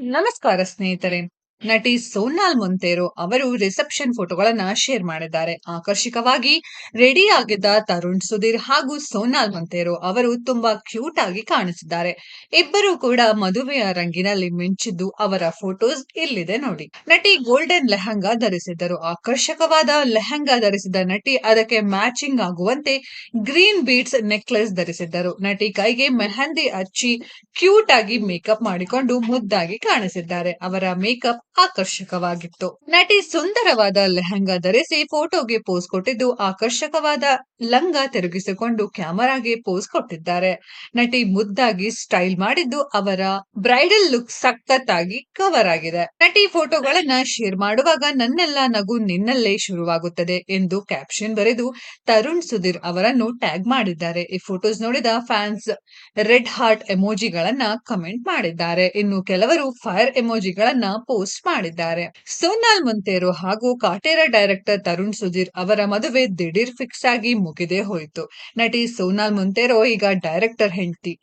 ನಮಸ್ಕಾರ ಸ್ನೇಹಿತರೆ. ನಟಿ ಸೋನಾಲ್ ಮೊಂತೇರೋ ಅವರು ರಿಸೆಪ್ಷನ್ ಫೋಟೋಗಳನ್ನ ಶೇರ್ ಮಾಡಿದ್ದಾರೆ. ಆಕರ್ಷಕವಾಗಿ ರೆಡಿ ಆಗಿದ್ದ ತರುಣ್ ಸುಧೀರ್ ಹಾಗೂ ಸೋನಾಲ್ ಮೊಂತೇರೋ ಅವರು ತುಂಬಾ ಕ್ಯೂಟ್ ಆಗಿ ಕಾಣಿಸಿದ್ದಾರೆ. ಇಬ್ಬರು ಕೂಡ ಮದುವೆಯ ರಂಗಿನಲ್ಲಿ ಮಿಂಚಿದ್ದು ಅವರ ಫೋಟೋಸ್ ಇಲ್ಲಿದೆ ನೋಡಿ. ನಟಿ ಗೋಲ್ಡನ್ ಲೆಹಂಗಾ ಧರಿಸಿದ್ದರು. ಆಕರ್ಷಕವಾದ ಲೆಹಂಗಾ ಧರಿಸಿದ ನಟಿ ಅದಕ್ಕೆ ಮ್ಯಾಚಿಂಗ್ ಆಗುವಂತೆ ಗ್ರೀನ್ ಬೀಟ್ಸ್ ನೆಕ್ಲೆಸ್ ಧರಿಸಿದ್ದರು. ನಟಿ ಕೈಗೆ ಮೆಹಂದಿ ಹಚ್ಚಿ ಕ್ಯೂಟ್ ಆಗಿ ಮೇಕಪ್ ಮಾಡಿಕೊಂಡು ಮುದ್ದಾಗಿ ಕಾಣಿಸಿದ್ದಾರೆ. ಅವರ ಮೇಕಪ್ ಆಕರ್ಷಕವಾಗಿತ್ತು. ನಟಿ ಸುಂದರವಾದ ಲೆಹಂಗಾ ಧರಿಸಿ ಫೋಟೋಗೆ ಪೋಸ್ ಕೊಟ್ಟಿದ್ದು ಆಕರ್ಷಕವಾದ ಲಂಗ ತಿರುಗಿಸಿಕೊಂಡು ಕ್ಯಾಮರಾಗೆ ಪೋಸ್ ಕೊಟ್ಟಿದ್ದಾರೆ. ನಟಿ ಮುದ್ದಾಗಿ ಸ್ಟೈಲ್ ಮಾಡಿದ್ದು ಅವರ ಬ್ರೈಡಲ್ ಲುಕ್ ಸಖತ್ತಾಗಿ ಕವರ್ ಆಗಿದೆ. ನಟಿ ಫೋಟೋಗಳನ್ನ ಶೇರ್ ಮಾಡುವಾಗ ನನ್ನೆಲ್ಲ ನಗು ನಿನ್ನಲ್ಲೇ ಶುರುವಾಗುತ್ತದೆ ಎಂದು ಕ್ಯಾಪ್ಷನ್ ಬರೆದು ತರುಣ್ ಸುಧೀರ್ ಅವರನ್ನು ಟ್ಯಾಗ್ ಮಾಡಿದ್ದಾರೆ. ಈ ಫೋಟೋಸ್ ನೋಡಿದ ಫ್ಯಾನ್ಸ್ ರೆಡ್ ಹಾರ್ಟ್ ಎಮೋಜಿಗಳನ್ನ ಕಮೆಂಟ್ ಮಾಡಿದ್ದಾರೆ. ಇನ್ನು ಕೆಲವರು ಫೈರ್ ಎಮೋಜಿಗಳನ್ನ ಪೋಸ್ಟ್ ಮಾಡಿದ್ದಾರೆ. ಸೋನಾಲ್ ಮೊಂತೇರೋ ಹಾಗೂ ಕಾಟೇರ ಡೈರೆಕ್ಟರ್ ತರುಣ್ ಸುಧೀರ್ ಅವರ ಮದುವೆ ದಿಢೀರ್ ಫಿಕ್ಸ್ ಆಗಿ ಮುಗಿದೇ ಹೋಯಿತು. ನಟಿ ಸೋನಾಲ್ ಮೊಂತೇರೋ ಈಗ ಡೈರೆಕ್ಟರ್ ಹೆಂಡತಿ.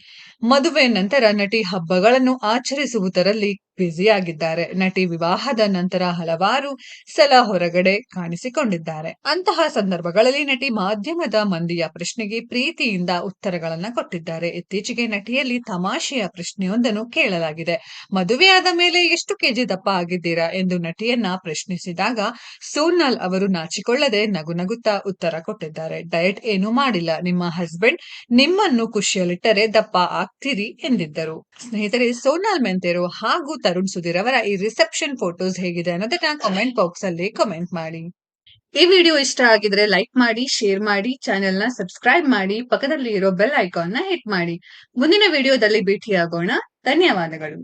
ಮದುವೆ ನಂತರ ನಟಿ ಹಬ್ಬಗಳನ್ನು ಆಚರಿಸುವುದರಲ್ಲಿ ಬ್ಯುಸಿಯಾಗಿದ್ದಾರೆ. ನಟಿ ವಿವಾಹದ ನಂತರ ಹಲವಾರು ಸಲ ಹೊರಗಡೆ ಕಾಣಿಸಿಕೊಂಡಿದ್ದಾರೆ. ಅಂತಹ ಸಂದರ್ಭಗಳಲ್ಲಿ ನಟಿ ಮಾಧ್ಯಮದ ಮಂದಿಯ ಪ್ರಶ್ನೆಗೆ ಪ್ರೀತಿಯಿಂದ ಉತ್ತರಗಳನ್ನ ಕೊಟ್ಟಿದ್ದಾರೆ. ಇತ್ತೀಚೆಗೆ ನಟಿಯಲ್ಲಿ ತಮಾಷೆಯ ಪ್ರಶ್ನೆಯೊಂದನ್ನು ಕೇಳಲಾಗಿದೆ. ಮದುವೆಯಾದ ಮೇಲೆ ಎಷ್ಟು ಕೆಜಿ ದಪ್ಪ ಆಗಿದ್ದೀರಾ ಎಂದು ನಟಿಯನ್ನ ಪ್ರಶ್ನಿಸಿದಾಗ ಸೋನಾಲ್ ಅವರು ನಾಚಿಕೊಳ್ಳದೆ ನಗು ನಗುತ್ತಾ ಉತ್ತರ ಕೊಟ್ಟಿದ್ದಾರೆ. ಡಯಟ್ ಏನೂ ಮಾಡಿಲ್ಲ. ನಿಮ್ಮ ಹಸ್ಬೆಂಡ್ ನಿಮ್ಮನ್ನು ಖುಷಿಯಲ್ಲಿಟ್ಟರೆ ದಪ್ಪ ಆಗ್ತೀರಿ ಎಂದಿದ್ದರು. ಸ್ನೇಹಿತರೆ ಸೋನಾಲ್ ಮೆಂತೆರು ಹಾಗೂ ತರುಣ್ ಸುಧೀರ್ ಅವರ ಈ ರಿಸೆಪ್ಷನ್ ಫೋಟೋಸ್ ಹೇಗಿದೆ ಅನ್ನೋದನ್ನ ಕಮೆಂಟ್ ಬಾಕ್ಸ್ ಅಲ್ಲಿ ಕಮೆಂಟ್ ಮಾಡಿ. ಈ ವಿಡಿಯೋ ಇಷ್ಟ ಆಗಿದ್ರೆ ಲೈಕ್ ಮಾಡಿ ಶೇರ್ ಮಾಡಿ ಚಾನೆಲ್ನ ಸಬ್ಸ್ಕ್ರೈಬ್ ಮಾಡಿ ಪಕ್ಕದಲ್ಲಿ ಇರೋ ಬೆಲ್ ಐಕಾನ್ನ ಹಿಟ್ ಮಾಡಿ. ಮುಂದಿನ ವಿಡಿಯೋದಲ್ಲಿ ಭೇಟಿಯಾಗೋಣ. ಧನ್ಯವಾದಗಳು.